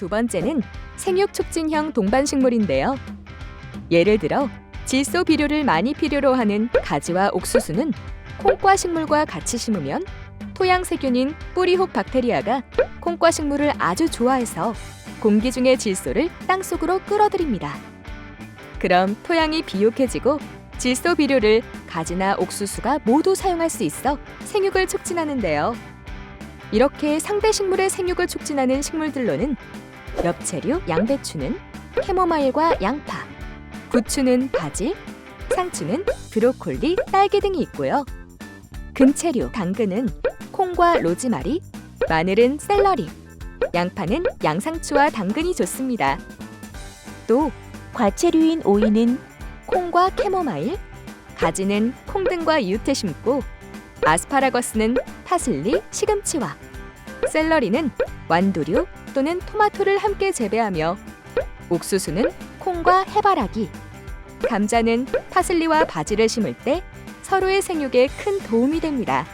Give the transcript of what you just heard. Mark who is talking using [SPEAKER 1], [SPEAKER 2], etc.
[SPEAKER 1] 두 번째는 생육 촉진형 동반 식물인데요. 예를 들어 질소 비료를 많이 필요로 하는 가지와 옥수수는 콩과 식물과 같이 심으면 토양 세균인 뿌리혹 박테리아가 콩과 식물을 아주 좋아해서 공기 중의 질소를 땅 속으로 끌어들입니다. 그럼 토양이 비옥해지고 질소 비료를 가지나 옥수수가 모두 사용할 수 있어 생육을 촉진하는데요. 이렇게 상대 식물의 생육을 촉진하는 식물들로는 엽채류, 양배추는 캐모마일과 양파, 부추는 바질, 상추는 브로콜리, 딸기 등이 있고요. 근체류, 당근은 콩과 로즈마리, 마늘은 샐러리, 양파는 양상추와 당근이 좋습니다. 또
[SPEAKER 2] 과체류인 오이는
[SPEAKER 1] 콩과 캐모마일, 가지는 콩 등과 이웃에 심고 아스파라거스는 파슬리, 시금치와 샐러리는 완두류 또는 토마토를 함께 재배하며 옥수수는 콩과 해바라기, 감자는 파슬리와 바지를 심을 때 서로의 생육에 큰 도움이 됩니다.